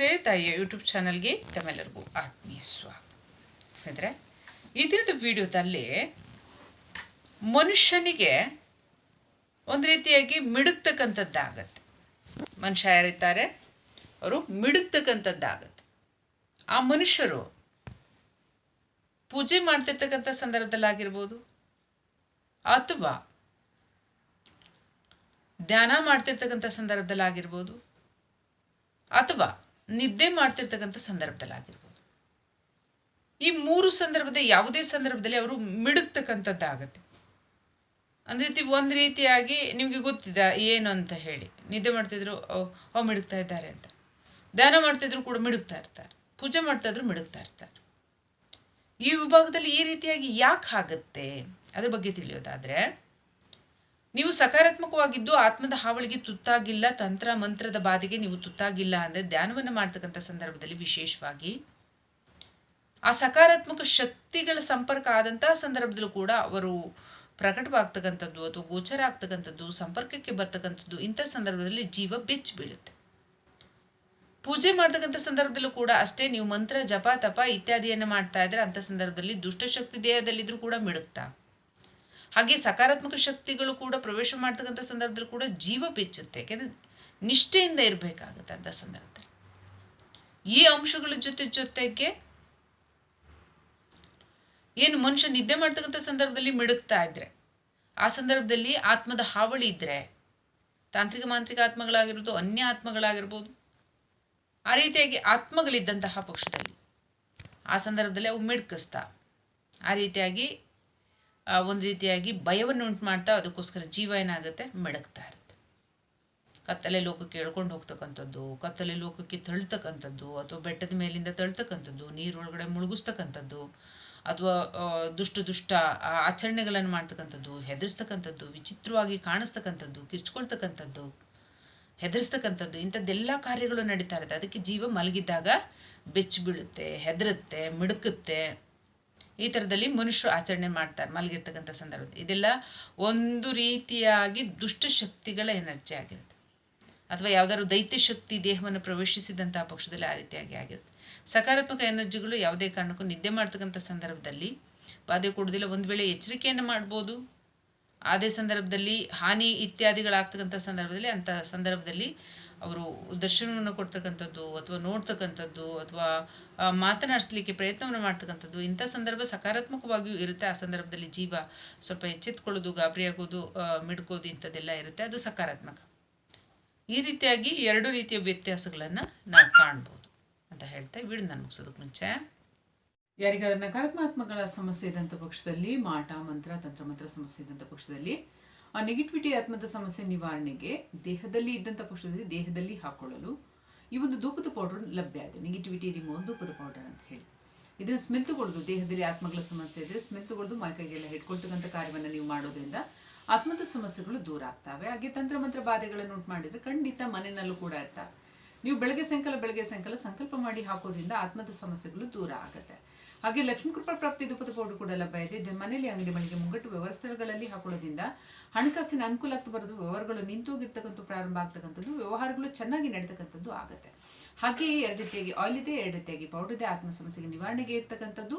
ತಾಯಿಯ ಯೂಟ್ಯೂಬ್ ಚಾನಲ್ಗೆ ತಮ್ಮೆಲ್ಲರಿಗೂ ಆತ್ಮೀಯ ಸ್ವಾಗತ. ಸ್ನೇಹಿತರೆ, ಈ ದಿನದ ವಿಡಿಯೋದಲ್ಲಿ ಮನುಷ್ಯನಿಗೆ ಒಂದು ರೀತಿಯಾಗಿ ಮಿಡುಕ್ತಕ್ಕಂಥದ್ದಾಗತ್ತೆ. ಮನುಷ್ಯ ಯಾರಿದ್ದಾರೆ ಅವರು ಮಿಡುಕ್ತಕ್ಕಂಥದ್ದಾಗತ್ತೆ. ಆ ಮನುಷ್ಯರು ಪೂಜೆ ಮಾಡ್ತಿರ್ತಕ್ಕಂಥ ಸಂದರ್ಭದಲ್ಲಾಗಿರ್ಬೋದು ಅಥವಾ ಧ್ಯಾನ ಮಾಡ್ತಿರ್ತಕ್ಕಂಥ ಸಂದರ್ಭದಲ್ಲಾಗಿರ್ಬೋದು ಅಥವಾ ನಿದ್ದೆ ಮಾಡ್ತಿರ್ತಕ್ಕಂಥ ಸಂದರ್ಭದಲ್ಲಾಗಿರ್ಬೋದು ಈ ಮೂರು ಸಂದರ್ಭದ ಯಾವುದೇ ಸಂದರ್ಭದಲ್ಲಿ ಅವರು ಮಿಡುಕ್ತಕ್ಕಂಥದ್ದಾಗತ್ತೆ ಅಂದ್ರೆ ರೀತಿ ಒಂದ್ ರೀತಿಯಾಗಿ ನಿಮ್ಗೆ ಗೊತ್ತಿದೆ ಏನು ಅಂತ ಹೇಳಿ. ನಿದ್ದೆ ಮಾಡ್ತಿದ್ರು ಅವ್ ಮಿಡುಕ್ತಾ ಇದ್ದಾರೆ ಅಂತ. ದಾನ ಮಾಡ್ತಿದ್ರು ಕೂಡ ಮಿಡುಕ್ತಾ ಇರ್ತಾರೆ. ಪೂಜೆ ಮಾಡ್ತಾ ಇದ್ರು ಮಿಡುಕ್ತಾ ಇರ್ತಾರೆ. ಈ ವಿಭಾಗದಲ್ಲಿ ಈ ರೀತಿಯಾಗಿ ಯಾಕೆ ಆಗುತ್ತೆ, ಅದ್ರ ಬಗ್ಗೆ ತಿಳಿಯೋದಾದ್ರೆ ನೀವು ಸಕಾರಾತ್ಮಕವಾಗಿದ್ದು ಆತ್ಮದ ಹಾವಳಿಗೆ ತುತ್ತಾಗಿಲ್ಲ, ತಂತ್ರ ಮಂತ್ರದ ಬಾಧೆಗೆ ನೀವು ತುತ್ತಾಗಿಲ್ಲ ಅಂದ್ರೆ ಧ್ಯಾನವನ್ನು ಮಾಡ್ತಕ್ಕಂಥ ಸಂದರ್ಭದಲ್ಲಿ ವಿಶೇಷವಾಗಿ ಆ ಸಕಾರಾತ್ಮಕ ಶಕ್ತಿಗಳ ಸಂಪರ್ಕ ಆದಂತಹ ಸಂದರ್ಭದಲ್ಲೂ ಕೂಡ ಅವರು ಪ್ರಕಟವಾಗ್ತಕ್ಕಂಥದ್ದು ಅಥವಾ ಗೋಚರ ಆಗ್ತಕ್ಕಂಥದ್ದು, ಸಂಪರ್ಕಕ್ಕೆ ಬರ್ತಕ್ಕಂಥದ್ದು ಇಂಥ ಸಂದರ್ಭದಲ್ಲಿ ಜೀವ ಬೆಚ್ಚಿ ಬೀಳುತ್ತೆ. ಪೂಜೆ ಮಾಡ್ತಕ್ಕಂಥ ಸಂದರ್ಭದಲ್ಲೂ ಕೂಡ ಅಷ್ಟೇ, ನೀವು ಮಂತ್ರ, ಜಪ, ತಪ ಇತ್ಯಾದಿಯನ್ನು ಮಾಡ್ತಾ ಇದ್ರೆ ಅಂತ ಸಂದರ್ಭದಲ್ಲಿ ದುಷ್ಟಶಕ್ತಿ ದೇಹದಲ್ಲಿದ್ರು ಕೂಡ ಮಿಡುಕ್ತಾ. ಹಾಗೆ ಸಕಾರಾತ್ಮಕ ಶಕ್ತಿಗಳು ಕೂಡ ಪ್ರವೇಶ ಮಾಡ್ತಕ್ಕಂಥ ಸಂದರ್ಭದಲ್ಲಿ ಕೂಡ ಜೀವ ಬೆಚ್ಚುತ್ತೆ. ಯಾಕೆಂದ್ರೆ ನಿಷ್ಠೆಯಿಂದ ಇರಬೇಕಾಗುತ್ತೆ ಅಂತ ಸಂದರ್ಭದಲ್ಲಿ. ಈ ಅಂಶಗಳ ಜೊತೆ ಜೊತೆಗೆ ಏನು ಮನುಷ್ಯ ನಿದ್ದೆ ಮಾಡ್ತಕ್ಕಂಥ ಸಂದರ್ಭದಲ್ಲಿ ಮಿಡುಕ್ತಾ ಇದ್ರೆ, ಆ ಸಂದರ್ಭದಲ್ಲಿ ಆತ್ಮದ ಹಾವಳಿ ಇದ್ರೆ, ತಾಂತ್ರಿಕ ಮಾಂತ್ರಿಕ ಆತ್ಮಗಳಾಗಿರ್ಬೋದು, ಅನ್ಯ ಆತ್ಮಗಳಾಗಿರ್ಬೋದು, ಆ ರೀತಿಯಾಗಿ ಆತ್ಮಗಳಿದ್ದಂತಹ ಪಕ್ಷದಲ್ಲಿ ಆ ಸಂದರ್ಭದಲ್ಲಿ ಅವು ಮಿಡ್ಕಿಸ್ತಾ, ಆ ರೀತಿಯಾಗಿ ಒಂದು ರೀತಿಯಾಗಿ ಭಯವನ್ನು ಉಂಟು ಮಾಡ್ತಾ ಅದಕ್ಕೋಸ್ಕರ ಜೀವ ಏನಾಗುತ್ತೆ? ಮಿಡಕ್ತಾ ಇರುತ್ತೆ. ಕತ್ತಲೆ ಲೋಕಕ್ಕೆ ಎಳ್ಕೊಂಡು ಹೋಗ್ತಕ್ಕಂಥದ್ದು, ಕತ್ತಲೆ ಲೋಕಕ್ಕೆ ತಳ್ತಕ್ಕಂಥದ್ದು, ಅಥವಾ ಬೆಟ್ಟದ ಮೇಲಿಂದ ತಳ್ತಕ್ಕಂಥದ್ದು, ನೀರೊಳಗಡೆ ಮುಳುಗಿಸ್ತಕ್ಕಂಥದ್ದು, ಅಥವಾ ದುಷ್ಟ ದುಷ್ಟ ಆಚರಣೆಗಳನ್ನು ಮಾಡ್ತಕ್ಕಂಥದ್ದು, ಹೆದರ್ಸ್ತಕ್ಕಂಥದ್ದು, ವಿಚಿತ್ರವಾಗಿ ಕಾಣಿಸ್ತಕ್ಕಂಥದ್ದು, ಕಿರ್ಚ್ಕೊಳ್ತಕ್ಕಂಥದ್ದು, ಹೆದರ್ಸ್ತಕ್ಕಂಥದ್ದು, ಇಂಥದ್ದೆಲ್ಲ ಕಾರ್ಯಗಳು ನಡೀತಾ ಇರುತ್ತೆ. ಅದಕ್ಕೆ ಜೀವ ಮಲಗಿದ್ದಾಗ ಬೆಚ್ಚಿ ಬೀಳುತ್ತೆ, ಹೆದರುತ್ತೆ, ಮಿಡುಕುತ್ತೆ. ಈ ಥರದಲ್ಲಿ ಮನುಷ್ಯರು ಆಚರಣೆ ಮಾಡ್ತಾರೆ, ಮಲಗಿರ್ತಕ್ಕಂಥ ಸಂದರ್ಭದಲ್ಲಿ. ಇದೆಲ್ಲ ಒಂದು ರೀತಿಯಾಗಿ ದುಷ್ಟ ಶಕ್ತಿಗಳ ಎನರ್ಜಿ ಆಗಿರುತ್ತೆ. ಅಥವಾ ಯಾವ್ದಾದ್ರು ದೈತ್ಯ ಶಕ್ತಿ ದೇಹವನ್ನು ಪ್ರವೇಶಿಸಿದಂತಹ ಪಕ್ಷದಲ್ಲಿ ಆ ರೀತಿಯಾಗಿ ಆಗಿರುತ್ತೆ. ಸಕಾರಾತ್ಮಕ ಎನರ್ಜಿಗಳು ಯಾವುದೇ ಕಾರಣಕ್ಕೂ ನಿದ್ದೆ ಮಾಡ್ತಕ್ಕಂಥ ಸಂದರ್ಭದಲ್ಲಿ ಬಾಧೆ ಕೊಡುವುದಿಲ್ಲ. ಒಂದು ವೇಳೆ ಎಚ್ಚರಿಕೆಯನ್ನು ಮಾಡ್ಬೋದು. ಅದೇ ಸಂದರ್ಭದಲ್ಲಿ ಹಾನಿ ಇತ್ಯಾದಿಗಳಾಗ್ತಕ್ಕಂಥ ಸಂದರ್ಭದಲ್ಲಿ ಅಂತ ಸಂದರ್ಭದಲ್ಲಿ ಅವರು ದರ್ಶನವನ್ನು ಕೊಡ್ತಕ್ಕಂಥದ್ದು ಅಥವಾ ನೋಡ್ತಕ್ಕಂಥದ್ದು ಅಥವಾ ಮಾತನಾಡಿಸ್ಲಿಕ್ಕೆ ಪ್ರಯತ್ನವನ್ನು ಮಾಡ್ತಕ್ಕಂಥದ್ದು, ಇಂಥ ಸಂದರ್ಭ ಸಕಾರಾತ್ಮಕವಾಗಿಯೂ ಇರುತ್ತೆ. ಆ ಸಂದರ್ಭದಲ್ಲಿ ಜೀವ ಸ್ವಲ್ಪ ಎಚ್ಚೆತ್ಕೊಳ್ಳೋದು ಗಾಬರಿಯಾಗೋದು ಮಿಡ್ಕೋದು ಇಂಥದ್ದೆಲ್ಲ ಇರುತ್ತೆ. ಅದು ಸಕಾರಾತ್ಮಕ. ಈ ರೀತಿಯಾಗಿ ಎರಡು ರೀತಿಯ ವ್ಯತ್ಯಾಸಗಳನ್ನ ನಾವು ಕಾಣ್ಬೋದು ಅಂತ ಹೇಳ್ತಾ ಬಿಡು ನಾನು ಮುಗಿಸೋದಕ್ಕೆ ಮುಂಚೆ. ಯಾರಿಗಾದ್ರೂ ನಕಾರಾತ್ಮಕಗಳ ಸಮಸ್ಯೆ ಇದ್ದಂಥ ಪಕ್ಷದಲ್ಲಿ, ಮಾಟ, ಮಂತ್ರ, ತಂತ್ರ, ಮಂತ್ರ ಸಮಸ್ಯೆ ಇದ್ದಂಥ ಪಕ್ಷದಲ್ಲಿ ಆ ನೆಗೆಟಿವಿಟಿ ಆತ್ಮದ ಸಮಸ್ಯೆ ನಿವಾರಣೆಗೆ ದೇಹದಲ್ಲಿ ಇದ್ದಂಥ ಪಕ್ಷದಲ್ಲಿ ದೇಹದಲ್ಲಿ ಹಾಕೊಳ್ಳಲು ಈ ಒಂದು ಧೂಪದ ಪೌಡರ್ ಲಭ್ಯ ಇದೆ. ನೆಗೆಟಿವಿಟಿ ರಿಮೋನ್ ಧೂಪದ ಪೌಡರ್ ಅಂತ ಹೇಳಿ. ಇದನ್ನು ಸ್ಮೆಲ್ ತಗೊಳ್ಳೋದು, ದೇಹದಲ್ಲಿ ಆತ್ಮಗಳ ಸಮಸ್ಯೆ ಇದ್ರೆ ಸ್ಮೆಲ್ ತಗೊಳ್ಳೋದು ಮೈಕೈಗೆಲ್ಲ ಹಿಡ್ಕೊಳ್ತಕ್ಕಂಥ ಕಾರ್ಯವನ್ನು ನೀವು ಮಾಡೋದ್ರಿಂದ ಆತ್ಮದ ಸಮಸ್ಯೆಗಳು ದೂರ ಆಗ್ತವೆ. ಹಾಗೆ ತಂತ್ರ ಮಂತ್ರ ಬಾಧೆಗಳನ್ನು ಉಂಟು ಮಾಡಿದರೆ ಖಂಡಿತ ಮನೆಯಲ್ಲೂ ಕೂಡ ಇರ್ತವೆ. ನೀವು ಬೆಳಗ್ಗೆ ಸಾಯಂಕಾಲ ಬೆಳಗ್ಗೆ ಸಾಯಂಕಾಲ ಸಂಕಲ್ಪ ಮಾಡಿ ಹಾಕೋದ್ರಿಂದ ಆತ್ಮದ ಸಮಸ್ಯೆಗಳು ದೂರ ಆಗುತ್ತೆ. ಹಾಗೆ ಲಕ್ಷ್ಮೀ ಕೃಪಾ ಪ್ರಾಪ್ತಿ ಧೂಪದ ಪೌಡರ್ ಕೂಡ ಲಭ್ಯ ಇದು. ಮನೆಯಲ್ಲಿ ಅಂಗಡಿ ಮಳಿಗೆ ಮುಂಗಟ್ಟು ವ್ಯವಸ್ಥೆಗಳಲ್ಲಿ ಹಾಕೊಳ್ಳೋದ್ರಿಂದ ಹಣಕಾಸಿನ ಅನುಕೂಲ ಆಗ್ತಾ ಬರೋದು ವ್ಯವಹಾರಗಳು ನಿಂತೋಗಿರ್ತಕ್ಕಂಥ ಪ್ರಾರಂಭ ಆಗ್ತಕ್ಕಂಥದ್ದು, ವ್ಯವಹಾರಗಳು ಚೆನ್ನಾಗಿ ನಡೀತಕ್ಕಂಥದ್ದು ಆಗುತ್ತೆ. ಹಾಗೆಯೇ ಎರಡು ರೀತಿಯಾಗಿ ಆಯಿಲ್ ಇದೆ, ಎರಡು ರೀತಿಯಾಗಿ ಪೌಡರ್ ಇದೆ, ಆತ್ಮ ಸಮಸ್ಯೆಗೆ ನಿವಾರಣೆಗೆ ಇರ್ತಕ್ಕಂಥದ್ದು.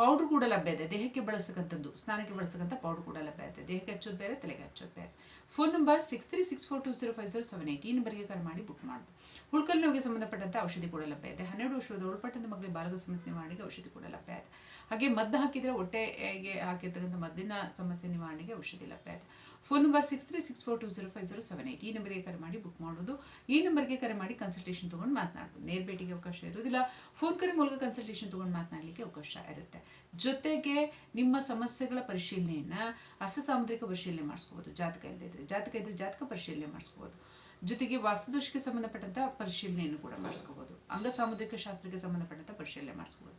ಪೌಡ್ರ್ ಕೂಡ ಲಭ್ಯ ಇದೆ. ದೇಹಕ್ಕೆ ಬಳಸ್ತಕ್ಕಂಥದ್ದು ಸ್ನಾನಕ್ಕೆ ಬಳಸ್ತಕ್ಕಂಥ ಪೌಡ್ರ್ ಕೂಡ ಲಭ್ಯ ಇದೆ. ದೇಹಕ್ಕೆ ಹಚ್ಚೋದು ಬೇರೆ, ತಲೆಗೆ ಹಚ್ಚೋದು ಬೇರೆ. Phone number six three six four two zero five zero seven eight ಈ ನಂಬರ್ಗೆ ಕರೆ ಮಾಡಿ ಬುಕ್ ಮಾಡೋದು ಹುಳ್ಕಲ್ ನೋವಿಗೆ ಸಂಬಂಧಪಟ್ಟಂತೆ ಔಷಧಿ ಕೂಡ ಲಭ್ಯ ಇದೆ. ಹನ್ನೆರಡು ವರ್ಷದ ಒಳಪಟ್ಟಂತ ಮಗಳಿಗೆ ಬಾಲಕ ಸಮಸ್ಯೆ ನಿವಾರಣೆಗೆ ಔಷಧಿ ಕೂಡ ಲಭ್ಯ ಇದೆ. ಹಾಗೆ ಮದ್ದು ಹಾಕಿದರೆ ಹೊಟ್ಟೆಗೆ ಹಾಕಿರ್ತಕ್ಕಂಥ ಮದ್ದಿನ ಸಮಸ್ಯೆ ನಿವಾರಣೆಗೆ ಔಷಧಿ ಲಭ್ಯ ಇದೆ. Phone number six three six four two zero five zero seven eight ಈ ನಂಬರ್ಗೆ ಕರೆ ಮಾಡಿ ಬುಕ್ ಮಾಡೋದು. ಈ ನಂಬರ್ಗೆ ಕರೆ ಮಾಡಿ ಕನ್ಸಲ್ಟೇಷನ್ ತೊಗೊಂಡು ಮಾತನಾಡೋದು ನೇರ ಭೇಟಿಗೆ ಅವಕಾಶ ಇರೋದಿಲ್ಲ ಫೋನ್ ಕರೆ ಮೂಲಕ ಕನ್ಸಲ್ಟೇಷನ್ ತೊಗೊಂಡು ಮಾತನಾಡಲಿಕ್ಕೆ ಅವಕಾಶ ಇರುತ್ತೆ. ಜೊತೆಗೆ ನಿಮ್ಮ ಸಮಸ್ಯೆಗಳ ಪರಿಶೀಲನೆಯನ್ನು ಅಸಸಾಮುದ್ರಿಕ ಸಾಮುದ್ರಿಕ ಪರಿಶೀಲನೆ ಮಾಡಿಸ್ಕೋಬೋದು. ಜಾತಕ ಇಲ್ಲದೆ ಇದ್ರೆ. ಜಾತಕ ಇದ್ರೆ ಜಾತಕ ಪರಿಶೀಲನೆ ಮಾಡಿಸ್ಕೋಬೋದು. ಜೊತೆಗೆ ವಾಸ್ತುದೋಷಕ್ಕೆ ಸಂಬಂಧಪಟ್ಟಂಥ ಪರಿಶೀಲನೆಯನ್ನು ಕೂಡ ಮಾಡಿಸ್ಕೋಬೋದು. ಅಂಗಸಾಮುದ್ರಿಕ ಶಾಸ್ತ್ರಕ್ಕೆ ಸಂಬಂಧಪಟ್ಟಂಥ ಪರಿಶೀಲನೆ ಮಾಡಿಸ್ಕೋಬೋದು.